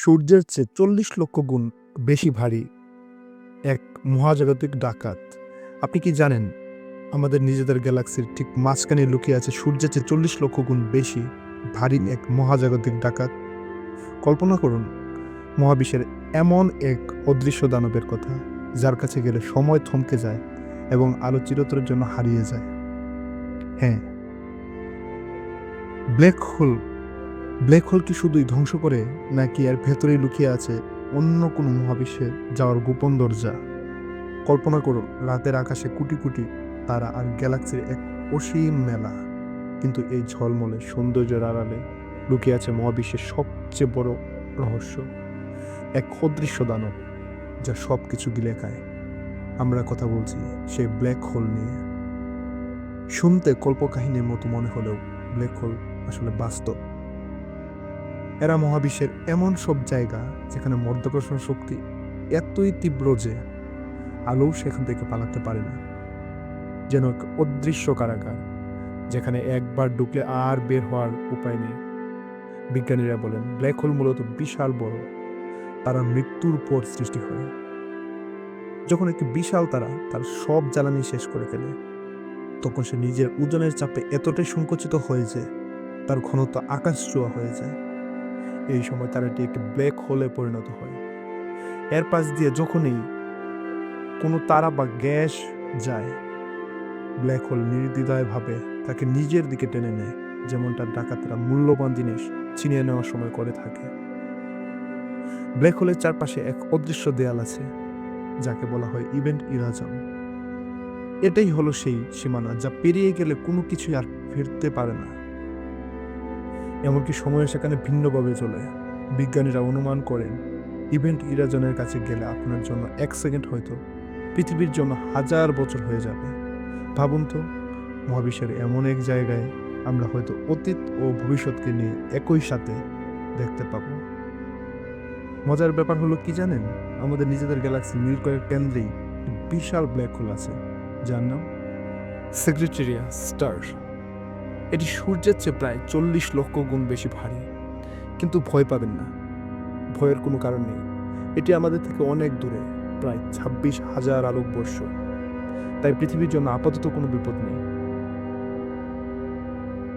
সূর্যের চেয়ে চল্লিশ লক্ষ গুণ বেশি ভারী এক মহাজাগতিক ডাকাত। আপনি কি জানেন, আমাদের নিজেদের গ্যালাক্সির ঠিক মাঝখানে লুকিয়ে আছে সূর্যের চেয়ে চল্লিশ লক্ষ গুণ বেশি ভারী এক মহাজাগতিক ডাকাত? কল্পনা করুন, মহাবিশ্বের এমন এক অদৃশ্য দানবের কথা যার কাছে গেলে সময় থমকে যায় এবং আলো চিরতরের জন্য হারিয়ে যায়। হ্যাঁ ব্ল্যাক হোল ব্ল্যাক হোল কি শুধুই ধ্বংস করে, নাকি এর ভেতরেই লুকিয়ে আছে অন্য কোনো মহাবিশ্বে যাওয়ার গোপন দরজা? কল্পনা করুন, রাতের আকাশে কোটি কোটি তারা আর গ্যালাক্সির এক অসীম মেলা। কিন্তু এই ঝলমলে সৌন্দর্যের আড়ালে লুকিয়ে আছে মহাবিশ্বের সবচেয়ে বড় রহস্য। এক অদৃশ্য দানব, যা সব কিছু গিলে খায়। আমরা কথা বলছি সেই ব্ল্যাক হোল নিয়ে। শুনতে কল্পকাহিনীর মতো মনে হলেও ব্ল্যাক হোল আসলে বাস্তব। এরা মহাবিশ্বের এমন সব জায়গা যেখানে মধ্যাকর্ষণ শক্তি এতই তীব্র যে আলো সেখান থেকে পালাতে পারে না। যেন এক অদৃশ্য কারাগার, যেখানে একবার ঢুকলে আর বের হওয়ার উপায় নেই। বিজ্ঞানীরা বলেন, ব্ল্যাক হোল মূলত বিশাল বড়, তারা মৃত্যুর পর সৃষ্টি হয়। যখন একটি বিশাল তারা তার সব জ্বালানি শেষ করে ফেলে, তখন সে নিজের ওজনের চাপে এতটাই সংকুচিত হয়ে যে তার ঘনত্ব আকাশ চুয়া হয়ে যায়। এই সময় তারাটি একটি ব্ল্যাক হোলে পরিণত হয়। এর পাশ দিয়ে যখনই কোনো তারা বা গ্যাস যায় ব্ল্যাক হোল নির্দ্বিধায়ভাবে তাকে নিজের দিকে টেনে নেয়, যেমনটা ডাকাতরা মূল্যবান জিনিস ছিনিয়ে নেওয়ার সময় করে থাকে। ব্ল্যাক হোলের চারপাশে এক অদৃশ্য দেয়াল আছে, যাকে বলা হয় ইভেন্ট ইরাজম। এটাই হলো সেই সীমানা যা পেরিয়ে গেলে কোনো কিছুই আর ফিরতে পারে না। এমনকি সময় সেখানে ভিন্নভাবে চলে। বিজ্ঞানীরা অনুমান করেন, ইভেন্ট ইরাজনের কাছে গেলে আপনার জন্য এক সেকেন্ড হয়তো পৃথিবীর জন্য হাজার বছর হয়ে যাবে। ভাবুন তো, মহাবিশ্বের এমন এক জায়গায় আমরা হয়তো অতীত ও ভবিষ্যৎকে নিয়ে একই সাথে দেখতে পাব। মজার ব্যাপার হলো কি জানেন? আমাদের নিজেদের গ্যালাক্সি মিল্কয়ের কেন্দ্রেই বিশাল ব্ল্যাক হোল আছে, যার নাম সেক্রেটেরিয়া স্টার এটি সূর্যের চেয়ে প্রায় চল্লিশ লক্ষ গুণ বেশি ভারী। কিন্তু ভয় পাবেন না। ভয়ের কোনো কারণ নেই। এটি আমাদের থেকে অনেক দূরে, প্রায় ছাব্বিশ হাজার আলোকবর্ষ। তাই পৃথিবীর জন্য আপাতত কোনো বিপদ নেই।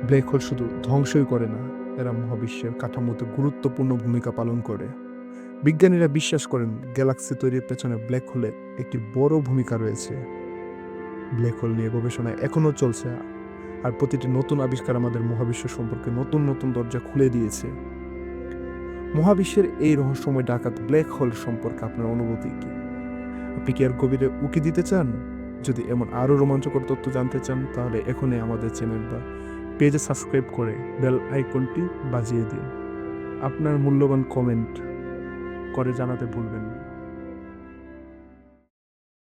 ব্ল্যাক হোল শুধু ধ্বংসই করে না, এরা মহাবিশ্বের কাঠামোতে গুরুত্বপূর্ণ ভূমিকা পালন করে। বিজ্ঞানীরা বিশ্বাস করেন, গ্যালাক্সি তৈরির পেছনে ব্ল্যাক হোলের একটি বড় ভূমিকা রয়েছে। ব্ল্যাক হোল নিয়ে গবেষণা এখনও চলছে। আর প্রতিটি নতুন আবিষ্কার আমাদের মহাবিশ্ব সম্পর্কে নতুন নতুন দরজা খুলে দিয়েছে। মহাবিশ্বের এই রহস্যময় ডাকাত ব্ল্যাক হোল সম্পর্কে আপনার অনুভূতি কি? আপনি কি আর গভীরে উকি দিতে চান? যদি এমন আরও রোমাঞ্চকর তথ্য জানতে চান, তাহলে এখনই আমাদের চ্যানেল বা পেজে সাবস্ক্রাইব করে বেল আইকনটি বাজিয়ে দিন। আপনার মূল্যবান কমেন্ট করে জানাতে ভুলবেন না।